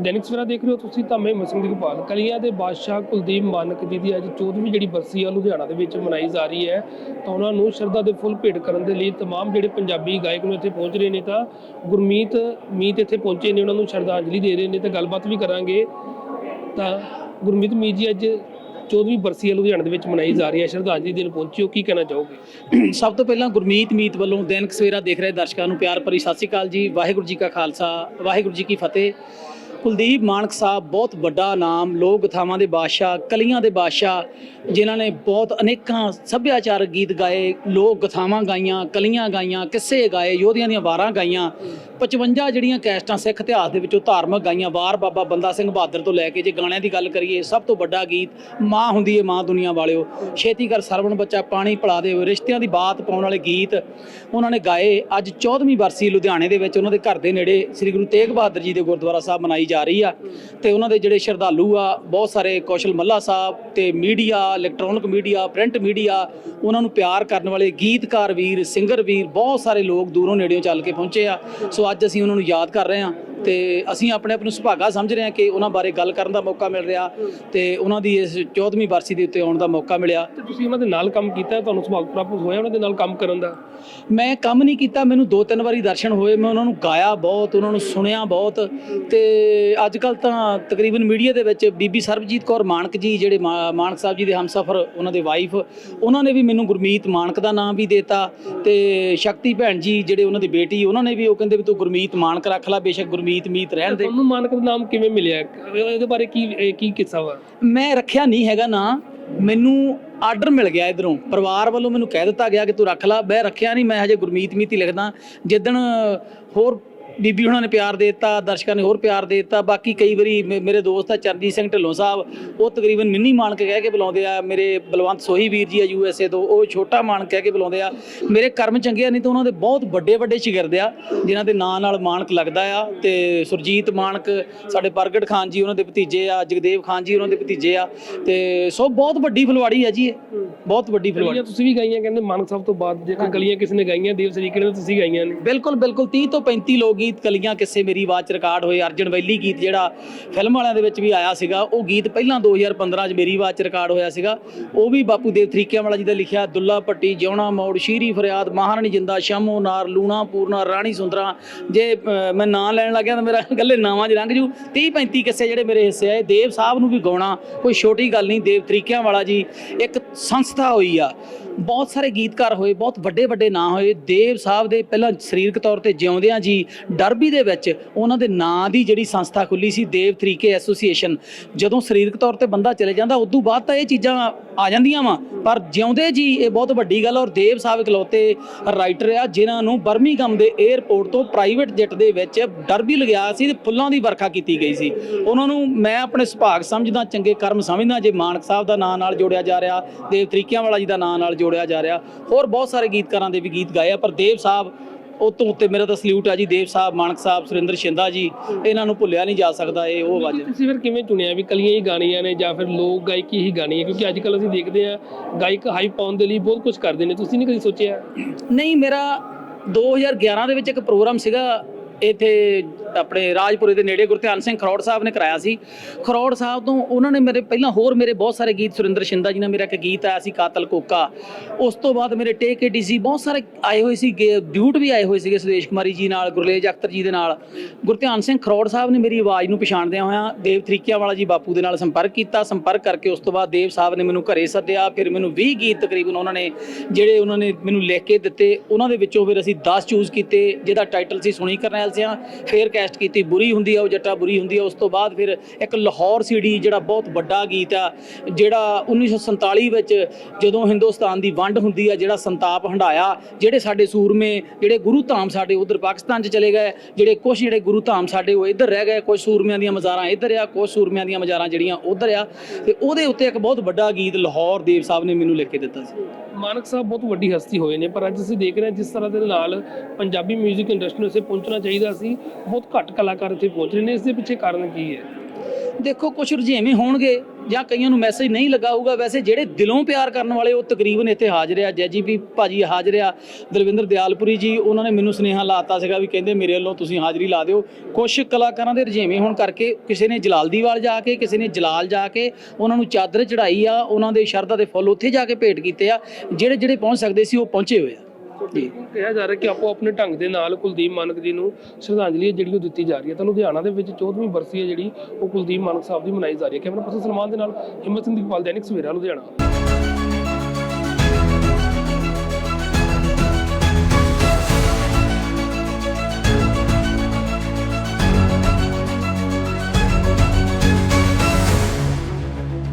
ਦੈਨਿਕ ਸਵੇਰਾ ਦੇਖ ਰਹੇ ਹੋ ਤੁਸੀਂ ਤਾਂ ਮੈਂ ਮਸਿੰਘ ਦੀਪਾਲ ਕਲੀਆਂ ਦੇ ਬਾਦਸ਼ਾਹ ਕੁਲਦੀਪ ਮਾਨਕ ਜੀ ਦੀ ਅੱਜ 14ਵੀਂ ਜਿਹੜੀ ਬਰਸੀ ਆ ਲੁਧਿਆਣਾ ਦੇ ਵਿੱਚ ਮਨਾਈ ਜਾ ਰਹੀ ਹੈ ਤਾਂ ਉਹਨਾਂ ਨੂੰ ਸ਼ਰਧਾ ਦੇ ਫੁੱਲ ਭੇਟ ਕਰਨ ਦੇ ਲਈ तमाम ਜਿਹੜੇ ਪੰਜਾਬੀ ਗਾਇਕ ਨੂੰ ਇੱਥੇ ਪਹੁੰਚ ਰਹੇ ਨੇ ਤਾਂ ਗੁਰਮੀਤ ਮੀਤ ਇੱਥੇ ਪਹੁੰਚੇ ਨੇ ਉਹਨਾਂ ਨੂੰ ਸ਼ਰਧਾਂਜਲੀ ਦੇ ਰਹੇ ਨੇ ਤੇ ਗੱਲਬਾਤ ਵੀ ਕਰਾਂਗੇ ਤਾਂ ਗੁਰਮੀਤ ਮੀਤ ਜੀ ਅੱਜ 14ਵੀਂ ਬਰਸੀ ਆ ਲੁਧਿਆਣਾ ਦੇ ਵਿੱਚ ਮਨਾਈ ਜਾ ਰਹੀ ਹੈ ਸ਼ਰਧਾਂਜਲੀ ਦੇਣ ਪਹੁੰਚੇ ਹੋ ਕੀ ਕਹਿਣਾ ਚਾਹੋਗੇ ਸਭ ਤੋਂ ਪਹਿਲਾਂ ਗੁਰਮੀਤ ਮੀਤ ਵੱਲੋਂ ਦੈਨਿਕ ਸਵੇਰਾ ਦੇਖ ਰਹੇ ਦਰਸ਼ਕਾਂ ਨੂੰ ਪਿਆਰ ਭਰੀ ਸਤਿ ਸ਼੍ਰੀ ਅਕਾਲ ਜੀ ਵਾਹਿਗੁਰੂ ਜੀ ਕਾ ਖਾਲਸਾ ਵਾਹਿਗੁਰੂ ਜੀ ਕੀ ਫਤਿਹ ਕੁਲਦੀਪ ਮਾਨਕ ਸਾਹਿਬ ਬਹੁਤ ਵੱਡਾ ਨਾਮ, ਲੋਕ ਗਥਾਵਾਂ ਦੇ ਬਾਦਸ਼ਾਹ, ਕਲੀਆਂ ਦੇ ਬਾਦਸ਼ਾਹ, ਜਿਨ੍ਹਾਂ ਨੇ ਬਹੁਤ ਅਨੇਕਾਂ ਸੱਭਿਆਚਾਰਕ ਗੀਤ ਗਾਏ, ਲੋਕ ਗਥਾਵਾਂ ਗਾਈਆਂ, ਕਲੀਆਂ ਗਾਈਆਂ, ਕਿੱਸੇ ਗਾਏ, ਯੋਧਿਆਂ ਦੀਆਂ ਵਾਰਾਂ ਗਾਈਆਂ 55 ਜਿਹੜੀਆਂ ਕੈਸਟਾਂ ਸਿੱਖ ਇਤਿਹਾਸ ਦੇ ਵਿੱਚੋਂ ਧਾਰਮਿਕ ਗਾਈਆਂ, ਵਾਰ ਬਾਬਾ ਬੰਦਾ ਸਿੰਘ ਬਹਾਦਰ ਤੋਂ ਲੈ ਕੇ ਜੇ ਗਾਣਿਆਂ ਦੀ ਗੱਲ ਕਰੀਏ, ਸਭ ਤੋਂ ਵੱਡਾ ਗੀਤ, ਮਾਂ ਹੁੰਦੀ ਏ ਮਾਂ ਦੁਨੀਆ ਵਾਲਿਓ। ਛੇਤੀ ਕਰ ਸਰਵਣ ਬੱਚਾ, ਪਾਣੀ ਪਿਲਾ ਦੇ, ਰਿਸ਼ਤਿਆਂ ਦੀ ਬਾਤ ਪਾਉਣ ਵਾਲੇ ਗੀਤ ਉਹਨਾਂ ਨੇ ਗਾਏ। ਅੱਜ 14ਵੀਂ ਵਰਸੀ ਲੁਧਿਆਣੇ ਦੇ ਵਿੱਚ ਉਹਨਾਂ ਦੇ ਘਰ ਦੇ ਨੇੜੇ ਸ੍ਰੀ ਗੁਰੂ ਤੇਗ ਬਹਾਦਰ ਜੀ ਦੇ ਗੁਰਦੁਆਰਾ ਸਾਹਿਬ ਮਨਾਈ ਜਾ ਰਹੀ ਆ। ਤੇ ਉਹਨਾਂ ਦੇ ਜਿਹੜੇ ਸ਼ਰਧਾਲੂ ਆ, ਬਹੁਤ ਸਾਰੇ ਕੌਸ਼ਲ ਮੱਲਾ ਸਾਹਿਬ ਤੇ media, electronic media, print media, ਉਹਨਾਂ ਨੂੰ ਪਿਆਰ ਕਰਨ ਵਾਲੇ ਗੀਤਕਾਰ ਵੀਰ, ਸਿੰਗਰ ਵੀਰ, ਬਹੁਤ ਸਾਰੇ ਲੋਕ ਦੂਰੋਂ ਨੇੜਿਓਂ ਚੱਲ ਕੇ ਪਹੁੰਚੇ ਆ। ਸੋ ਅੱਜ ਅਸੀਂ ਉਹਨਾਂ ਨੂੰ ਯਾਦ ਕਰ ਰਹੇ ਹਾਂ। ਤੇ ਅਸੀਂ ਆਪਣੇ ਆਪ ਨੂੰ ਸੁਭਾਗਾ ਸਮਝ ਰਹੇ ਹਾਂ ਕਿ ਉਹਨਾਂ ਬਾਰੇ ਗੱਲ ਕਰਨ ਦਾ ਮੌਕਾ ਮਿਲ ਰਿਹਾ ਤੇ ਉਹਨਾਂ ਦੀ ਇਸ 14ਵੀਂ ਬਰਸੀ ਦੇ ਉੱਤੇ ਆਉਣ ਦਾ ਮੌਕਾ ਮਿਲਿਆ। ਤੇ ਤੁਸੀਂ ਉਹਨਾਂ ਦੇ ਨਾਲ ਕੰਮ ਕੀਤਾ ਹੈ, ਤੁਹਾਨੂੰ ਸੁਭਾਗ ਪ੍ਰਾਪਤ ਹੋਇਆ ਉਹਨਾਂ ਦੇ ਨਾਲ ਕੰਮ ਕਰਨ ਦਾ? ਮੈਂ ਕੰਮ ਨਹੀਂ ਕੀਤਾ ਮੈਨੂੰ ਦੋ ਤਿੰਨ ਵਾਰੀ ਦਰਸ਼ਨ ਹੋਏ ਮੈਂ ਉਹਨਾਂ ਨੂੰ ਗਾਇਆ ਬਹੁਤ ਉਹਨਾਂ ਨੂੰ ਸੁਣਿਆ ਬਹੁਤ ਤੇ ਅੱਜ ਕੱਲ ਤਾਂ ਤਕਰੀਬਨ ਮੀਡੀਆ ਦੇ ਵਿੱਚ ਬੀਬੀ ਸਰਬਜੀਤ ਕੌਰ ਮਾਨਕ ਜੀ ਜਿਹੜੇ ਮਾ- ਮਾਨਕ ਸਾਹਿਬ ਜੀ ਦੇ ਹਮਸਫਰ ਉਹਨਾਂ ਦੇ ਵਾਈਫ ਉਹਨਾਂ ਨੇ ਵੀ ਮੈਨੂੰ ਗੁਰਮੀਤ ਮਾਨਕ ਦਾ ਨਾਮ ਵੀ ਦਿੱਤਾ ਤੇ ਸ਼ਕਤੀ ਭੈਣ ਜੀ ਜਿਹੜੇ ਉਹਨਾਂ ਦੀ ਬੇਟੀ ਉਹਨਾਂ ਨੇ ਵੀ ਉਹ ਕਹਿੰਦੇ ਵੀ ਤੂੰ ਗੁਰਮੀਤ ਮਾਨਕ ਰੱਖ ਲੈ ਬੇਸ਼ੱਕ ਗੁਰਮੀਤ ਮੀਤ ਰਹਿਣ ਦੇ। ਤੁਹਾਨੂੰ ਮਾਨਕ ਦਾ ਨਾਮ ਕਿਵੇਂ ਮਿਲਿਆ? ਇਹਦੇ ਬਾਰੇ ਕੀ ਇਹ ਕੀ ਕਿੱਸਾ ਵਾ? ਮੈਂ ਰੱਖਿਆ ਨਹੀਂ ਹੈਗਾ ਨਾ। ਮੈਨੂੰ ਆਰਡਰ ਮਿਲ ਗਿਆ ਇਧਰੋਂ। ਪਰਿਵਾਰ ਵੱਲੋਂ ਮੈਨੂੰ ਕਹਿ ਦਿੱਤਾ ਗਿਆ ਕਿ ਤੂੰ ਰੱਖ ਲੈ। ਮੈਂ ਰੱਖਿਆ ਨਹੀਂ। ਮੈਂ ਹਜੇ ਗੁਰਮੀਤ ਮੀਤ ਹੀ ਲਿਖਦਾ। ਜਿੱਦਣ ਹੋਰ ਬੀਬੀ ਹੁਣਾਂ ਨੇ ਪਿਆਰ ਦੇ ਦਿੱਤਾ ਦਰਸ਼ਕਾਂ ਨੇ ਹੋਰ ਪਿਆਰ ਦੇ ਦਿੱਤਾ। ਬਾਕੀ ਕਈ ਵਾਰੀ ਮੇ- ਮੇਰੇ ਦੋਸਤ ਆ ਚਰਨਜੀਤ ਸਿੰਘ ਢਿੱਲੋਂ ਸਾਹਿਬ ਉਹ ਤਕਰੀਬਨ ਮਿੰਨੀ ਮਾਨਕ ਕਹਿ ਕੇ ਬੁਲਾਉਂਦੇ ਆ। ਮੇਰੇ ਬਲਵੰਤ ਸੋਹੀ ਵੀਰ ਜੀ ਆ ਯੂ ਐਸ ਏ ਤੋਂ ਉਹ ਛੋਟਾ ਮਾਨਕ ਕਹਿ ਕੇ ਬੁਲਾਉਂਦੇ ਆ। ਮੇਰੇ ਕਰਮ ਚੰਗੇ ਆ ਨਹੀਂ ਤਾਂ ਉਹਨਾਂ ਦੇ ਬਹੁਤ ਵੱਡੇ ਵੱਡੇ ਸ਼ਾਗਿਰਦ ਆ ਜਿਨ੍ਹਾਂ ਦੇ ਨਾਂ ਨਾਲ ਮਾਨਕ ਲੱਗਦਾ ਆ। ਤੇ ਸੁਰਜੀਤ ਮਾਨਕ ਸਾਡੇ ਪ੍ਰਗਟ ਖਾਨ ਜੀ ਉਹਨਾਂ ਦੇ ਭਤੀਜੇ ਆ ਜਗਦੇਵ ਖਾਨ ਜੀ ਉਹਨਾਂ ਦੇ ਭਤੀਜੇ ਆ। ਤੇ ਸੋ ਬਹੁਤ ਵੱਡੀ ਫੁਲਵਾੜੀ ਆ ਜੀ ਇਹ। ਬਹੁਤ ਵੱਡੀ ਫੁਲਵਾੜੀ। ਗਲੀਆਂ ਤੁਸੀਂ ਵੀ ਗਾਈਆਂ ਕਹਿੰਦੇ ਮਾਨਕ ਸਾਹਿਬ ਤੋਂ ਬਾਅਦ ਜੇਕਰ ਗਲੀਆਂ ਕਿਸੇ ਨੇ ਗਾਈਆਂ ਦੇਵ ਸਰੀਕੇ ਨੇ ਤੁਸੀਂ ਗਾਈਆਂ ਨੇ। ਬਿਲਕੁਲ ਬਿਲਕੁਲ 30 ਤੋਂ 35 ਲੋਕ ਗੀਤ ਕਲੀਆਂ ਕਿਸੇ ਮੇਰੀ ਆਵਾਜ਼ 'ਚ ਰਿਕਾਰਡ ਹੋਏ। ਅਰਜਨ ਵੈਲੀ ਗੀਤ ਜਿਹੜਾ ਫਿਲਮ ਵਾਲਿਆਂ ਦੇ ਵਿੱਚ ਵੀ ਆਇਆ ਸੀਗਾ, ਉਹ ਗੀਤ ਪਹਿਲਾਂ 2015 'ਚ ਮੇਰੀ ਆਵਾਜ਼ 'ਚ ਰਿਕਾਰਡ ਹੋਇਆ ਸੀਗਾ। ਉਹ ਵੀ ਬਾਪੂ ਦੇਵ ਤਰੀਕਿਆਂ ਵਾਲਾ ਜੀ ਦਾ ਲਿਖਿਆ, ਦੁੱਲਾ ਪੱਟੀ ਜਿਉਣਾ ਮੋੜ, ਸ਼ੀਰੀ ਫਰਿਆਦ, ਮਹਾਰਾਣੀ ਜਿੰਦਾ, ਸ਼ਾਮੋ ਨਾਰ, ਲੂਣਾ, ਪੂਰਨਾ, ਰਾਣੀ ਸੁੰਦਰਾ। ਜੇ ਮੈਂ ਨਾਂ ਲੈਣ ਲੱਗਿਆ ਤਾਂ ਮੇਰਾ ਗੱਲੇ ਨਾਵਾਂ 'ਚ ਲੰਘ ਜੂ। 30 35 ਕਿੱਸੇ ਜਿਹੜੇ ਮੇਰੇ ਹਿੱਸੇ ਆਏ, ਦੇਵ ਸਾਹਿਬ ਨੂੰ ਵੀ ਗਾਉਣਾ ਕੋਈ ਛੋਟੀ ਗੱਲ ਨਹੀਂ। ਦੇਵ ਤਰੀਕਿਆਂ ਵਾਲਾ ਜੀ ਇੱਕ ਸੰਸਥਾ ਹੋਈ ਆ। ਬਹੁਤ ਸਾਰੇ ਗੀਤਕਾਰ ਹੋਏ, ਬਹੁਤ ਵੱਡੇ ਵੱਡੇ ਨਾਂ ਹੋਏ। ਦੇਵ ਸਾਹਿਬ ਦੇ ਪਹਿਲਾਂ ਸਰੀਰਕ ਤੌਰ ਤੇ ਜਿਉਂਦਿਆਂ ਜੀ, ਡਰਬੀ ਦੇ ਵਿੱਚ ਉਹਨਾਂ ਦੇ ਨਾਂ ਦੀ ਜਿਹੜੀ ਸੰਸਥਾ ਖੁੱਲੀ ਸੀ, ਦੇਵ ਤਰੀਕੇ ਐਸੋਸੀਏਸ਼ਨ। ਜਦੋਂ ਸਰੀਰਕ ਤੌਰ ਤੇ ਬੰਦਾ ਚਲੇ ਜਾਂਦਾ ਉਸ ਤੋਂ ਬਾਅਦ ਤਾਂ ਇਹ ਚੀਜ਼ਾਂ ਆ ਜਾਂਦੀਆਂ ਵਾ। ਪਰ ਜਿਉਂਦੇ ਜੀ, ਇਹ ਬਹੁਤ ਵੱਡੀ ਗੱਲ ਔਰ ਦੇਵ ਸਾਹਿਬ ਇਕਲੌਤੇ ਰਾਈਟਰ ਆ, ਜਿਨ੍ਹਾਂ ਨੂੰ ਬਰਮਿੰਗਮ ਦੇ 에ਅਰਪੋਰਟ ਤੋਂ ਪ੍ਰਾਈਵੇਟ ਜੈਟ ਦੇ ਵਿੱਚ ਡਰਬੀ ਲਗਾਇਆ ਸੀ ਤੇ ਫੁੱਲਾਂ ਦੀ ਵਰਖਾ ਕੀਤੀ ਗਈ ਸੀ। ਉਹਨਾਂ ਨੂੰ ਮੈਂ ਆਪਣੇ ਸੁਭਾਗ ਸਮਝਦਾ, ਚੰਗੇ ਕਰਮ ਸਮਝਦਾ, ਜੇ ਮਾਨਕ ਸਾਹਿਬ ਦਾ ਨਾਂ ਨਾਲ ਜੋੜਿਆ ਜਾ ਰਿਹਾ, ਦੇਵ ਤਰੀਕਿਆਂ ਵਾਲਾ ਜੀ ਦਾ ਨਾਂ ਨਾਲ ਜੋੜਿਆ ਜਾ ਰਿਹਾ। ਹੋਰ ਬਹੁਤ ਸਾਰੇ ਗੀਤਕਾਰਾਂ ਦੇ ਵੀ ਗੀਤ ਗਾਏ ਆ ਪਰ ਦੇਵ ਸਾਹਿਬ ਉਹ ਤੋਂ ਉੱਤੇ ਮੇਰਾ ਤਾਂ ਸਲੂਟ ਆ ਜੀ। ਦੇਵ ਸਾਹਿਬ ਮਾਨਕ ਸਾਹਿਬ ਸੁਰਿੰਦਰ ਸ਼ਿੰਦਾ ਜੀ ਇਹਨਾਂ ਨੂੰ ਭੁੱਲਿਆ ਨਹੀਂ ਜਾ ਸਕਦਾ ਇਹ ਉਹ ਆਵਾਜ਼। ਤੁਸੀਂ ਫਿਰ ਕਿਵੇਂ ਚੁਣਿਆ ਵੀ ਕਲੀਆਂ ਹੀ ਗਾਣੀਆਂ ਨੇ ਜਾਂ ਫਿਰ ਲੋਕ ਗਾਇਕੀ ਹੀ ਗਾਣੀ ਹੈ ਕਿਉਂਕਿ ਅੱਜ ਕੱਲ ਅਸੀਂ ਦੇਖਦੇ ਆ ਗਾਇਕ ਹਾਈ ਪਾਉਣ ਦੇ ਲਈ ਬਹੁਤ ਕੁਝ ਕਰਦੇ ਨੇ। ਤੁਸੀਂ ਨਹੀਂ ਕਦੀ ਸੋਚਿਆ? ਨਹੀਂ ਮੇਰਾ 2011 ਦੇ ਵਿੱਚ ਇੱਕ ਪ੍ਰੋਗਰਾਮ ਸੀਗਾ ਇੱਥੇ ਆਪਣੇ ਰਾਜਪੁਰੇ ਦੇ ਨੇੜੇ ਗੁਰਧਿਆਨ ਸਿੰਘ ਖਰੋੜ ਸਾਹਿਬ ਨੇ ਕਰਾਇਆ ਸੀ। ਖਰੋੜ ਸਾਹਿਬ ਤੋਂ ਉਹਨਾਂ ਨੇ ਮੇਰੇ ਪਹਿਲਾਂ ਹੋਰ ਮੇਰੇ ਬਹੁਤ ਸਾਰੇ ਗੀਤ ਸੁਰਿੰਦਰ ਸ਼ਿੰਦਾ ਜੀ ਨਾਲ ਮੇਰਾ ਇੱਕ ਗੀਤ ਆਇਆ ਸੀ, ਕਾਤਲ ਕੋਕਾ। ਉਸ ਤੋਂ ਬਾਅਦ ਮੇਰੇ ਟੇਕ ਏਡੀਸੀ ਬਹੁਤ ਸਾਰੇ ਆਏ ਹੋਏ ਸੀ ਡਿਊਟ ਵੀ ਆਏ ਹੋਏ ਸੀਗੇ ਸੁਦੇਸ਼ ਕੁਮਾਰੀ ਜੀ ਨਾਲ, ਗੁਰਲੇਜ ਅਖਤਰ ਜੀ ਦੇ ਨਾਲ। ਗੁਰਧਿਆਨ ਸਿੰਘ ਖਰੋੜ ਸਾਹਿਬ ਨੇ ਮੇਰੀ ਆਵਾਜ਼ ਨੂੰ ਪਛਾਣਦਿਆਂ ਹੋਇਆਂ ਦੇਵ ਤਰੀਕਿਆਂ ਵਾਲਾ ਜੀ ਬਾਪੂ ਦੇ ਨਾਲ ਸੰਪਰਕ ਕੀਤਾ। ਸੰਪਰਕ ਕਰਕੇ ਉਸ ਤੋਂ ਬਾਅਦ ਦੇਵ ਸਾਹਿਬ ਨੇ ਮੈਨੂੰ ਘਰੇ ਸੱਦਿਆ, ਫਿਰ ਮੈਨੂੰ 20 ਗੀਤ ਤਕਰੀਬਨ ਉਹਨਾਂ ਨੇ ਜਿਹੜੇ ਉਹਨਾਂ ਨੇ ਮੈਨੂੰ ਲਿਖ ਕੇ ਦਿੱਤੇ, ਉਹਨਾਂ ਦੇ ਵਿੱਚੋਂ ਫਿਰ ਅਸੀਂ 10 ਚੂਜ਼ ਕੀਤੇ, ਜਿਹਦਾ ਟਾਈਟਲ ਸੀ ਸੁਣੀ ਕਰਨੈਲ ਸਿਆਂ ਫਿਰ ਕੈਸਟ ਕੀਤੀ, ਬੁਰੀ ਹੁੰਦੀ ਆ, ਉਹ ਜੱਟਾ ਬੁਰੀ ਹੁੰਦੀ ਆ, ਉਸ ਤੋਂ ਬਾਅਦ ਫਿਰ ਇੱਕ ਲਾਹੌਰ ਸੀਡੀ ਜਿਹੜਾ ਬਹੁਤ ਵੱਡਾ ਗੀਤ ਆ, ਜਿਹੜਾ 1947 ਵਿੱਚ ਜਦੋਂ ਹਿੰਦੁਸਤਾਨ ਦੀ ਵੰਡ ਹੁੰਦੀ ਆ, ਜਿਹੜਾ ਸੰਤਾਪ ਹੰਡਾਇਆ, ਜਿਹੜੇ ਸਾਡੇ ਸੂਰਮੇ, ਜਿਹੜੇ ਗੁਰੂ ਧਾਮ ਸਾਡੇ ਉਧਰ ਪਾਕਿਸਤਾਨ 'ਚ ਚਲੇ ਗਏ, ਜਿਹੜੇ ਕੁਝ ਜਿਹੜੇ ਗੁਰੂ ਧਾਮ ਸਾਡੇ ਉਹ ਇੱਧਰ ਰਹਿ ਗਏ ਕੁਝ ਸੂਰਮਿਆਂ ਦੀਆਂ ਮਜ਼ਾਰਾਂ ਇੱਧਰ ਆ ਕੁਝ ਸੂਰਮਿਆਂ ਦੀਆਂ ਮਜ਼ਾਰਾਂ ਜਿਹੜੀਆਂ ਉਧਰ ਆ, ਤੇ ਉਹਦੇ ਉੱਤੇ ਇੱਕ ਬਹੁਤ ਵੱਡਾ ਗੀਤ ਲਾਹੌਰ ਦੇਵ ਸਾਹਿਬ ਨੇ ਮੈਨੂੰ ਲਿਖ ਕੇ ਦਿੱਤਾ ਸੀ। ਮਾਨਕ ਸਾਹਿਬ ਬਹੁਤ ਵੱਡੀ ਹਸਤੀ ਹੋਏ ਨੇ, ਪਰ ਅੱਜ ਅਸੀਂ ਦੇਖ ਰਹੇ ਹਾਂ ਜਿਸ ਤਰ੍ਹਾਂ ਦੇ ਨਾਲ ਪੰਜਾਬੀ 뮤직 ਇੰਡਸਟਰੀ ਨੂੰ ਇਸੇ ਪਹੁੰਚਣਾ ਚਾਹੀਦਾ ਸੀ, ਬਹੁਤ ਘੱਟ ਕਲਾਕਾਰ ਇੱਥੇ ਪਹੁੰਚ ਰਹੇ ਨੇ, ਇਸ ਦੇ ਪਿੱਛੇ ਕਾਰਨ ਕੀ ਹੈ? ਦੇਖੋ ਕੁਝ ਰੁਝੇਵੇਂ ਹੋਣਗੇ ਜਾਂ ਕਈਆਂ ਨੂੰ ਮੈਸੇਜ ਨਹੀਂ ਲੱਗਾ ਹੋਊਗਾ, ਵੈਸੇ ਜਿਹੜੇ ਦਿਲੋਂ ਪਿਆਰ ਕਰਨ ਵਾਲੇ ਉਹ ਤਕਰੀਬਨ ਇੱਥੇ ਹਾਜ਼ਰ ਆ। ਜੈਜੀਪੀ ਭਾਜੀ ਹਾਜ਼ਰ ਆ। ਦਲਵਿੰਦਰ ਦਿਆਲਪੁਰੀ ਜੀ, ਉਹਨਾਂ ਨੇ ਮੈਨੂੰ ਸੁਨੇਹਾ ਲਾਤਾ ਸੀਗਾ ਵੀ ਕਹਿੰਦੇ ਮੇਰੇ ਵੱਲੋਂ ਤੁਸੀਂ ਹਾਜ਼ਰੀ ਲਾ ਦਿਓ। ਕੁਝ ਕਲਾਕਾਰਾਂ ਦੇ ਰੁਝੇਵੇਂ ਹੋਣ ਕਰਕੇ ਕਿਸੇ ਨੇ ਜਲਾਲਦੀਵਾਲ ਜਾ ਕੇ, ਕਿਸੇ ਨੇ ਜਲਾਲ ਜਾ ਕੇ, ਉਹਨਾਂ ਨੂੰ ਚਾਦਰ ਚੜਾਈ ਆ, ਉਹਨਾਂ ਦੇ ਸ਼ਰਧਾ ਦੇ ਫੁੱਲ ਉੱਥੇ ਜਾ ਕੇ ਭੇਟ ਕੀਤੇ ਆ। ਜਿਹੜੇ ਜਿਹੜੇ ਪਹੁੰਚ ਸਕਦੇ ਸੀ ਉਹ ਪਹੁੰਚੇ ਹੋਏ ਆ। ਜੀ ਕਿਹਾ ਜਾ ਰਿਹਾ ਕਿ ਆਪੋ ਆਪਣੇ ਢੰਗ ਦੇ ਨਾਲ ਕੁਲਦੀਪ ਮਾਨਕ ਜੀ ਨੂੰ ਸ਼ਰਧਾਂਜਲੀ ਹੈ ਜਿਹੜੀ ਉਹ ਦਿੱਤੀ ਜਾ ਰਹੀ ਹੈ। ਤਾਂ ਲੁਧਿਆਣਾ ਦੇ ਵਿੱਚ 14ਵੀਂ ਬਰਸੀ ਹੈ ਜਿਹੜੀ, ਉਹ ਕੁਲਦੀਪ ਮਾਨਕ ਸਾਹਿਬ ਦੀ ਮਨਾਈ ਜਾ ਰਹੀ ਹੈ। ਕੈਮਰਾ ਪਰਸਨ ਸਲਮਾਨ ਦੇ ਨਾਲ ਹਿੰਮਤ ਸਿੰਘ ਦੀ ਦੈਨਿਕ ਸਵੇਰਾ, ਲੁਧਿਆਣਾ।